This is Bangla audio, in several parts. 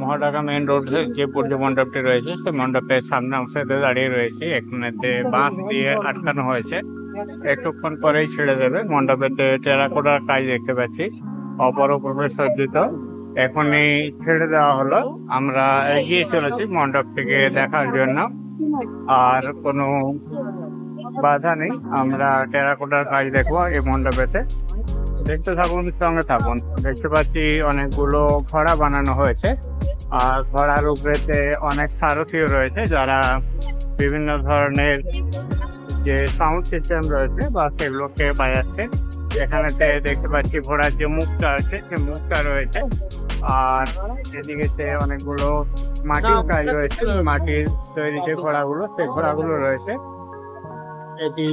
মহাঢাকা মেইন রোড যে পুজো মণ্ডপটি রয়েছে, সেই মণ্ডপের সামনে অংশে দাঁড়িয়ে রয়েছে। এখানেতে বাঁশ দিয়ে আটকানো হয়েছে। একটুক্ষণ পরেই ছেড়ে দেবে। মণ্ডপেতে টেরাকোটার কাজ দেখতে পাচ্ছি। অপর অপরূপে সজ্জিত এখনই ছেড়ে দেওয়া হলো। আমরা এগিয়ে চলেছি মণ্ডপ থেকে দেখার জন্য। আর কোনো বাধা নেই। আমরা টেরাকোটার কাজ দেখব এই মণ্ডপেতে। দেখতে থাকুন, সঙ্গে থাকুন। দেখতে পাচ্ছি অনেকগুলো ঘোড়া বানানো হয়েছে। আর ঘোড়ার উপরেতে অনেক সারথিও রয়েছে, যারা বিভিন্ন ধরনের যে সাউন্ড সিস্টেম রয়েছে বা সেগুলোকে বাজাচ্ছে। এখানেতে দেখতে পাচ্ছি ঘোড়ার যে মুখটা আছে, সে মুখটা রয়েছে। আর এদিকে অনেকগুলো মাটির কাজ রয়েছে, মাটির তৈরি যে ঘোড়াগুলো সেই ঘোড়াগুলো রয়েছে। এটি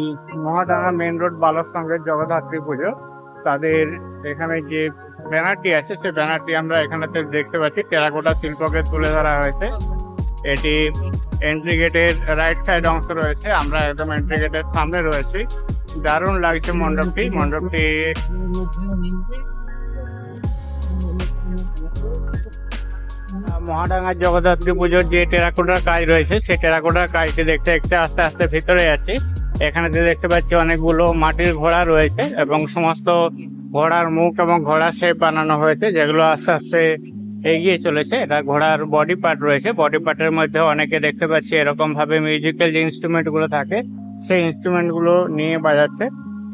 মহাডাঙ্গা মেন রোড, বালক সঙ্গে জগদ্ধাত্রী পুজো। তাদের এখানে যে ব্যানারটি আছে সেই ব্যানারটি আমরা এখানেতে দেখতে পাচ্ছি। টেরাকোটা শিল্পকে তুলে ধরা হয়েছে। এটি এন্ট্রি গেটের রাইট সাইড অংশ রয়েছে। আমরা একদম এন্ট্রি গেটের সামনে রয়েছি। দারুণ লাগছে মণ্ডপটি। মণ্ডপটি মহাডাঙ্গা জগদ্ধাত্রী পুজোর যে টেরাকোটার কাজ রয়েছে, সেই টেরাকোটার কাজটি দেখতে দেখতে আস্তে আস্তে ভিতরে যাচ্ছি। এখানে দেখতে পাচ্ছি অনেকগুলো মাটির ঘোড়া রয়েছে এবং সমস্ত ঘোড়ার মুখ এবং ঘোড়া শেপ বানানো হয়েছে, যেগুলো আস্তে আস্তে এগিয়ে চলেছে। এটা ঘোড়ার বডি পার্ট রয়েছে। বডি পার্টের মধ্যে অনেকে দেখতে পাচ্ছি এরকম ভাবে মিউজিক্যাল যে ইনস্ট্রুমেন্টগুলো থাকে, সেই ইনস্ট্রুমেন্টগুলো নিয়ে বাজাচ্ছে।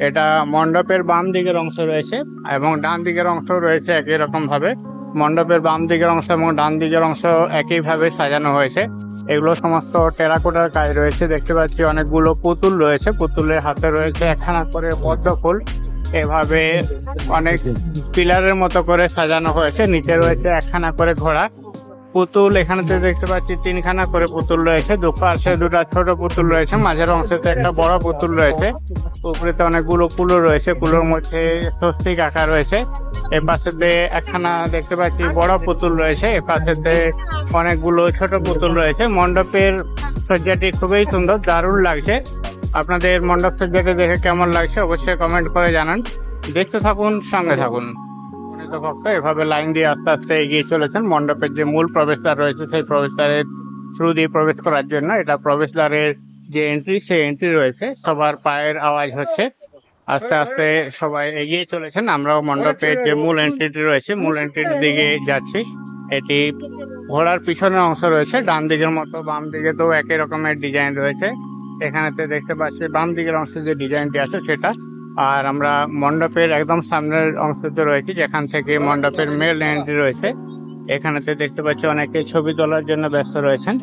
এটা মণ্ডপের বাম দিকের অংশ রয়েছে এবং ডান দিকের অংশ রয়েছে একই রকম ভাবে মণ্ডপের বাম দিকের অংশ এবং ডান দিকের অংশ একইভাবে সাজানো হয়েছে। এগুলো সমস্ত টেরাকোটার কাজ রয়েছে। দেখতে পাচ্ছি অনেকগুলো পুতুল রয়েছে। পুতুলের হাতে রয়েছে একখানা করে পদ্ম ফুল। এভাবে অনেক পিলারের মতো করে সাজানো হয়েছে। নিচে রয়েছে একখানা করে ঘোড়া। পুতুল এখানেতে দেখতে পাচ্ছি তিনখানা করে পুতুল রয়েছে। দুপাশে দুটা ছোট পুতুল রয়েছে, মাঝের অংশতে একটা বড় পুতুল রয়েছে। উপরেতে অনেকগুলো কুলো রয়েছে, কুলোর মধ্যে স্বস্তিক আঁকা রয়েছে। এ পাশেতে একখানা দেখতে পাচ্ছি বড় পুতুল রয়েছে, এ পাশেতে অনেকগুলো ছোট পুতুল রয়েছে। মণ্ডপের সজ্জাটি খুবই সুন্দর, দারুণ লাগছে। আপনাদের মণ্ডপ সজ্জাটি দেখে কেমন লাগছে অবশ্যই কমেন্ট করে জানান। দেখতে থাকুন, সঙ্গে থাকুন। ভক্ত এভাবে লাইন দিয়ে আস্তে আস্তে এগিয়ে চলেছেন। মণ্ডপের যে মূল প্রবেশদ্বার রয়েছে, সেই প্রবেশদ্বারের থ্রু দিয়ে প্রবেশ করার জন্য এটা প্রবেশদ্বারের যে এন্ট্রি সেই এন্ট্রি রয়েছে। সবার পায়ের আওয়াজ হচ্ছে। আস্তে আস্তে সবাই এগিয়ে চলেছেন। আমরাও মণ্ডপের যে মূল এন্ট্রিটি রয়েছে, মূল এন্ট্রির দিকে যাচ্ছি। এটি ঘোড়ার পিছনের অংশ রয়েছে। ডান দিকের মতো বাম দিকে তো একই রকমের ডিজাইন রয়েছে। এখানেতে দেখতে পাচ্ছি বাম দিকের অংশে যে ডিজাইনটি আছে, সেটা আর আমরা মণ্ডপের একদম সামনের অংশতে রয়েছি, যেখান থেকে মণ্ডপের মেল এন্ট্রি রয়েছে। এখানেতে দেখতে পাচ্ছি অনেকে ছবি তোলার জন্য ব্যস্ত রয়েছেন।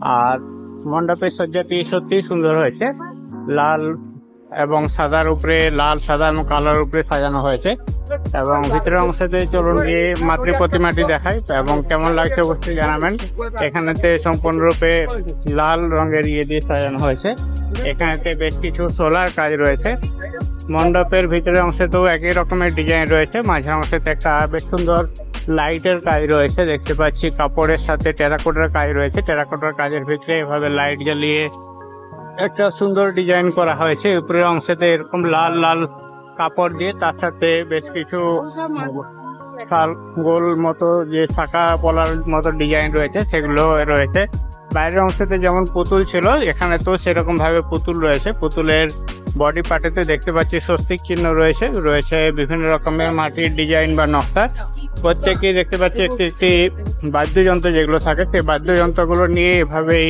আর মণ্ডপের সজ্জাটি সত্যি সুন্দর হয়েছে। লাল এবং সাদার উপরে, লাল, সাদা এবং কালোর উপরে সাজানো হয়েছে। এবং ভিতরের অংশতে চলুন গিয়ে মাতৃ প্রতিমাটি দেখাই এবং কেমন লাগছে অবশ্যই জানাবেন। এখানেতে সম্পূর্ণরূপে লাল রঙের ইয়ে দিয়ে সাজানো হয়েছে। এখানেতে বেশ কিছু সোলার কাজ রয়েছে। মণ্ডপের ভিতরের অংশেতেও একই রকমের ডিজাইন রয়েছে। মাঝের অংশেতে একটা বেশ সুন্দর লাইটের কাজ রয়েছে, দেখতে পাচ্ছি। কাপড়ের সাথে টেরাকোটার কাজ রয়েছে। টেরাকোটার কাজের ভিতরে এভাবে লাইট জ্বালিয়ে একটা সুন্দর ডিজাইন করা হয়েছে। উপরের অংশেতে এরকম লাল লাল কাপড় দিয়ে তার সাথে বেশ কিছু সাল, গোল মতো যে শাখা পলার মতো ডিজাইন রয়েছে, সেগুলো রয়েছে। বাইরের অংশেতে যেমন পুতুল ছিল, এখানে তো সেরকম ভাবে পুতুল রয়েছে। পুতুলের বডি পার্টেতে দেখতে পাচ্ছি স্বস্তিক চিহ্ন রয়েছে রয়েছে বিভিন্ন রকমের মাটির ডিজাইন বা নকশা। প্রত্যেকেই দেখতে পাচ্ছি একটি একটি বাদ্যযন্ত্র যেগুলো থাকে সেই বাদ্যযন্ত্রগুলো নিয়ে এভাবেই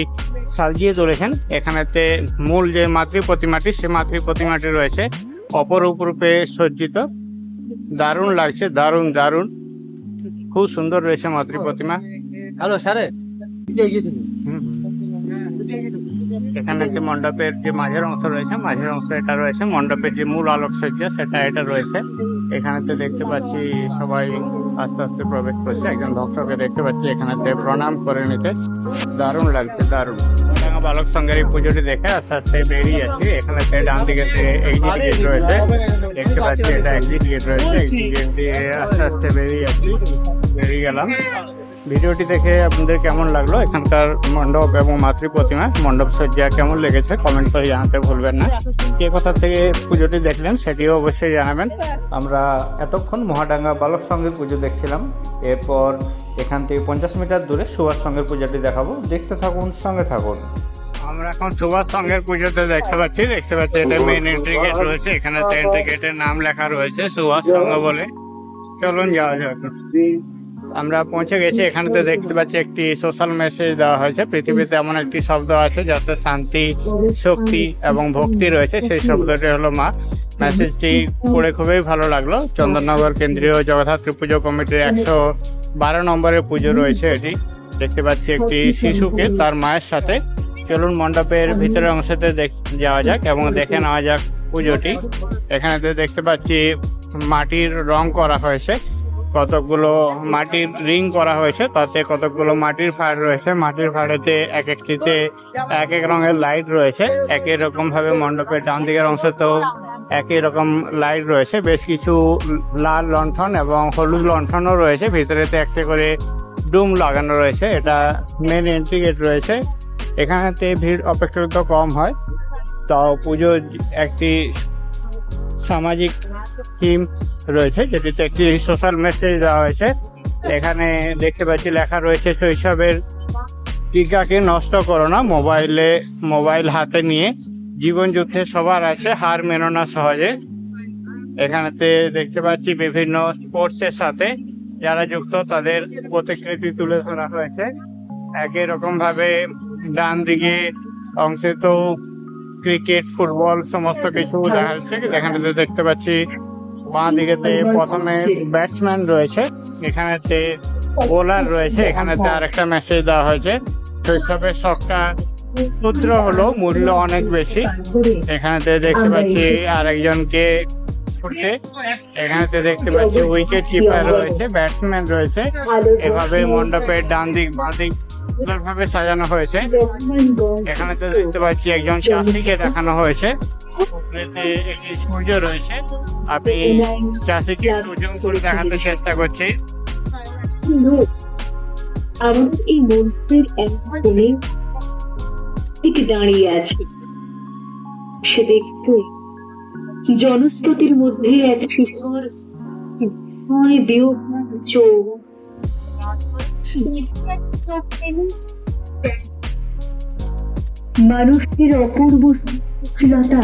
সাজিয়ে তুলেছেন। এখানেতে মূল যে মাতৃ প্রতিমাটি সে মাতৃ প্রতিমাটি রয়েছে অপরূপ রূপে সজ্জিত। দারুণ লাগছে দারুণ দারুণ। খুব সুন্দর রয়েছে মাতৃ প্রতিমা। হ্যালো স্যারে। এখানে যে মণ্ডপের যে মাঝের অংশ রয়েছে, মাঝের অংশ এটা রয়েছে মণ্ডপের যে মূল আলোকসজ্জা, সেটা এটা রয়েছে। এখানে তো দেখতে পাচ্ছি সবাই আস্তে আস্তে প্রবেশ করছে, একজন ভক্তকে দেখতে পাচ্ছি এখানেতে প্রণাম করে নিতে। দারুণ লাগছে, দারুণ। বালক সঙ্গের এই পুজোটি দেখে আস্তে আস্তে বেরিয়ে যাচ্ছি। এখানে সে ডান দিকে এক্সিট গেট রয়েছে, দেখতে পাচ্ছি এটা এক্সিট গেট রয়েছে এক্সিট গেট দিয়ে আস্তে আস্তে বেরিয়ে যাচ্ছি, বেরিয়ে গেলাম। ভিডিওটি দেখে আপনাদের কেমন লাগল? এখানকার মণ্ডপ এবং মাতৃ প্রতিমা মণ্ডপ সজ্জা কেমন লেগেছে? কমেন্ট করে জানাতে ভুলবেন না। যে কোথা থেকে পুজোটি দেখলেন, সেটিও অবশ্যই জানাবেন। আমরা এতক্ষণ মহাডাঙ্গা বালক সঙ্গে পুজো দেখছিলাম। এরপর এখান থেকে পঞ্চাশ মিটার দূরে সুভাষ সঙ্গের পুজোটি দেখাবো। দেখতে থাকুন, সঙ্গে থাকুন। আমরা এখন সুভাষ সঙ্গের পুজোতে দেখতে পাচ্ছি। দেখতে পাচ্ছি, এটা মেন এন্ট্রি গেট রয়েছে। এখানে এন্ট্রি গেটের নাম লেখা রয়েছে সুভাষ সঙ্গ বলে। চলুন যাওয়া যাক। আমরা পৌঁছে গেছি। এখানে তো দেখতে পাচ্ছি একটি সোশ্যাল মেসেজ দেওয়া হয়েছে। পৃথিবীতে এমন একটি শব্দ আছে যাতে শান্তি, শক্তি এবং ভক্তি রয়েছে। সেই শব্দটি হলো মা। মেসেজটি পড়ে খুবই ভালো লাগল। চন্দননগর কেন্দ্রীয় জগদ্ধাত্রী পুজো কমিটির একশো বারো নম্বরের পুজো রয়েছে এটি। দেখতে পাচ্ছি একটি শিশুকে তার মায়ের সাথে চলুন মণ্ডপের ভিতরের অংশতে দেখ- যাওয়া যাক এবং দেখে নেওয়া যাক পুজোটি। এখানেতে দেখতে পাচ্ছি মাটির রং করা হয়েছে। কতকগুলো মাটির রিং করা হয়েছে, তাতে কতকগুলো মাটির ফাড় রয়েছে। মাটির ফাড়েতে এক একটিতে এক এক রঙের লাইট রয়েছে। একই রকম ভাবে মণ্ডপের ডান দিকের অংশতেও একই রকম লাইট রয়েছে। বেশ কিছু লাল লণ্ঠন এবং হলুদ লণ্ঠনও রয়েছে। ভিতরেতে একটা করে ডুম লাগানো রয়েছে। এটা মেন এন্ট্রি গেট রয়েছে। এখানেতে ভিড় অপেক্ষাকৃত কম হয়। তো পুজো একটি সামাজিক থিম রয়েছে যেটিতে একটি সোশ্যাল মেসেজ দেওয়া হয়েছে। এখানে দেখতে পাচ্ছি লেখা রয়েছে, শৈশবের টিকাকে নষ্ট করো না, মোবাইলে, মোবাইল হাতে নিয়ে। জীবন যুদ্ধে সবার আছে হার মেনো না সহজে। এখানেতে দেখতে পাচ্ছি বিভিন্ন স্পোর্টসের সাথে যারা যুক্ত, তাদের প্রতিকৃতি তুলে ধরা হয়েছে। একই রকম ভাবে ডান দিকে অংশে তো ক্রিকেট ফুটবল সমস্ত কিছু দেখা যাচ্ছে। এখানেতে দেখতে পাচ্ছি বাঁ দিকেতে প্রথমে ব্যাটসম্যান রয়েছে, এখানেতে বোলার রয়েছে, এখানেতে আরেকটা মেসেজ দেওয়া হয়েছে। শৈশবের শখটা ক্ষুদ্র হলো মূল্য অনেক বেশি। এখানেতে দেখতে পাচ্ছি আরেকজনকে ছুটছে। এখানেতে দেখতে পাচ্ছি উইকেট কিপার রয়েছে ব্যাটসম্যান রয়েছে। এভাবে মণ্ডপের ডান দিক বাঁ দিক সুন্দরভাবে সাজানো হয়েছে। এখানে তো দেখতে পাচ্ছি একজন চাষিকে দেখানো হয়েছে। একটি সূর্য রয়েছে। আপনি চাষিকে জুম করে দেখাতে চেষ্টা করছি। আমাদের এই মন্দিরের এক কোণে দাঁড়িয়ে আছে। সে দেখতে মধ্যে এক শিশুর চোখ। মানুষের অপূর্ব সৃষ্টিশীলতা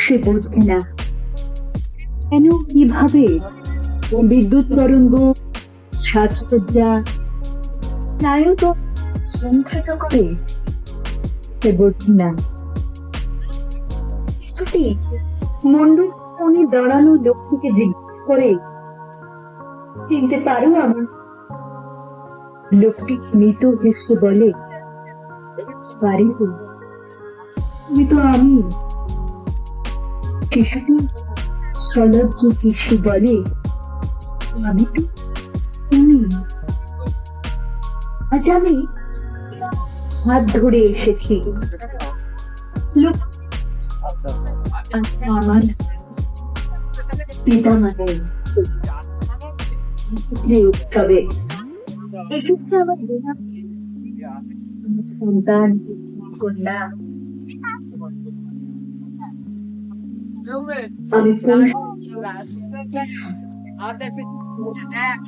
সে বোঝে না। কেন, কীভাবে? বিদ্যুৎ তরঙ্গ, সাজসজ্জা, স্নায়ুত সংখ্যাত করে সে বোঝে না। শিশুটি মণ্ডপ কোণে দাঁড়ানো লোকটিকে জিজ্ঞেস করে, চিনতে পারো আমার লোকটি মৃত হেসে বলে পারি তো, তুমি তো আমি। শিশুটি সলজ্জ হেসে বলে, আমি তো তুমি। আজ আমি হাত ধরে এসেছি। লোক, আমার পিতা মাতার উৎসবে এসেছে আমার দেহা সন্তান কন্যা। আমি কোন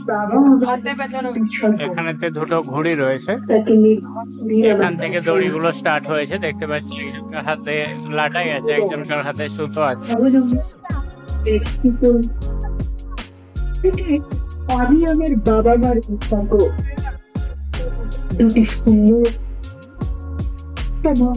বাবা আমার সন্তান এখানেতে দুটো ঘড়ি রয়েছে। এখান থেকে দড়িগুলো স্টার্ট হয়েছে দেখতে পাচ্ছি একজনকার হাতে লাটাই আছে একজনকার হাতে সুতো আছে। আমি আমার বাবা মার পুস্তক দুটি সুন্দর এবং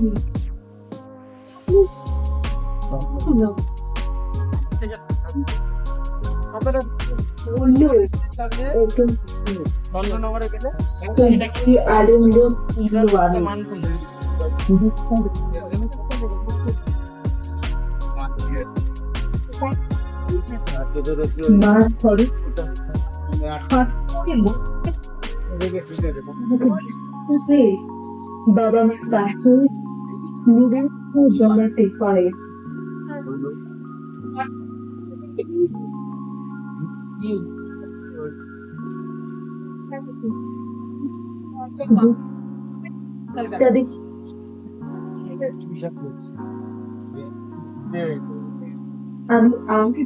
মা করে বাবা মার পাশে নিরক্ষ জমাতে তাদের আমি আমার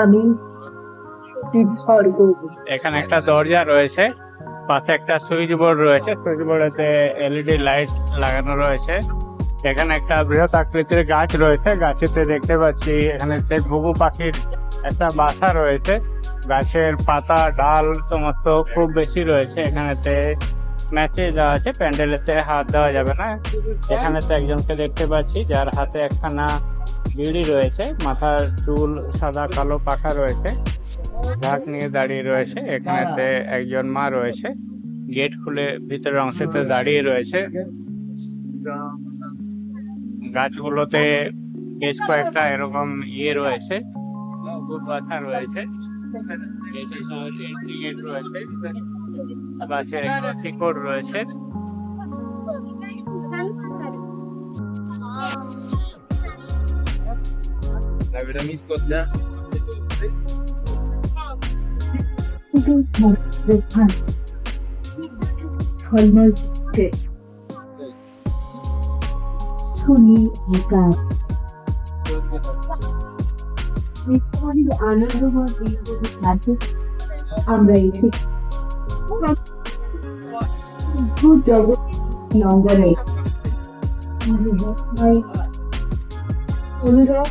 আমি এখানে একটা দরজা রয়েছে, পাশে একটা সুইচ বোর্ড রয়েছে, সুইচ বোর্ডেতে এলইডি লাইট লাগানো রয়েছে। এখানে একটা বৃহৎ আকৃতির গাছ রয়েছে, গাছেতে দেখতে পাচ্ছি এখানে যে ঘুঘু পাখির একটা বাসা রয়েছে। গাছের পাতা, ডাল সমস্ত খুব বেশি রয়েছে, এখানেতে ম্যাচে দেওয়া আছে, প্যান্ডেলেতে হাত দেওয়া যাবে না। এখানেতে একজনকে দেখতে পাচ্ছি, যার হাতে একখানা বিড়ি রয়েছে, মাথার চুল সাদা, কালো, পাখা রয়েছে। ঢাক নিয়ে দাঁড়িয়ে রয়েছে, এখানেতে একজন মা রয়েছে। গেট খুলে ভিতরের অংশেতে দাঁড়িয়ে রয়েছে। গাছগুলোতে বেশ কয়েকটা এরকম ইয়ে রয়েছে বাছা রয়েছে। শিকড় রয়েছে। শুধু প্রধান ঝলমল করছে শুনি আকাশ বিশ্বমানের আনন্দময় দিনগুলো সাথে আমরা এসে জগৎ নঙ্গনে অনুরাগ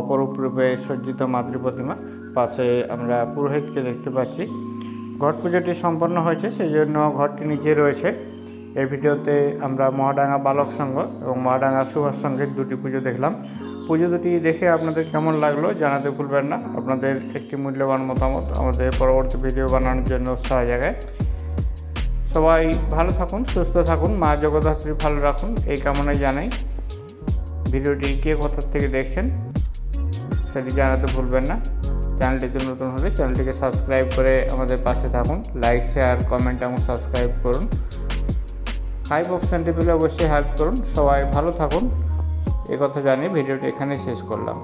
অপরূপ রূপে সজ্জিত মাতৃ প্রতিমা পাশে আমরা পুরোহিতকে দেখতে পাচ্ছি। ঘট পুজোটি সম্পন্ন হয়েছে সেই জন্য ঘরটি নিচে রয়েছে। এই ভিডিওতে আমরা মহাডাঙ্গা বালক সংঘ এবং মহাডাঙ্গা সুভাষ সংঘের দুটি পুজো দেখলাম। পুজো দুটি দেখে আপনাদের কেমন লাগল জানাতে ভুলবেন না। আপনাদের একটি মূল্যবান মতামত আমাদের পরবর্তী ভিডিও বানানোর জন্য উৎসাহ জায়গায় সবাই ভালো থাকুন, সুস্থ থাকুন, মা জগদ্ধাত্রী ভালো রাখুন, এই কামনায় জানাই। ভিডিওটি কে কোথার থেকে দেখছেন? সেটি জানাতে ভুলবেন না। চ্যানেলটিতে নতুন হলে চ্যানেলটিকে সাবস্ক্রাইব করে আমাদের পাশে থাকুন। লাইক শেয়ার কমেন্ট এবং সাবস্ক্রাইব করুন। হাইপ অপশানটি পেলে অবশ্যই হেল্প করুন। সবাই ভালো থাকুন। কথা জানিয়ে ভিডিওটি এখানেই শেষ করলাম।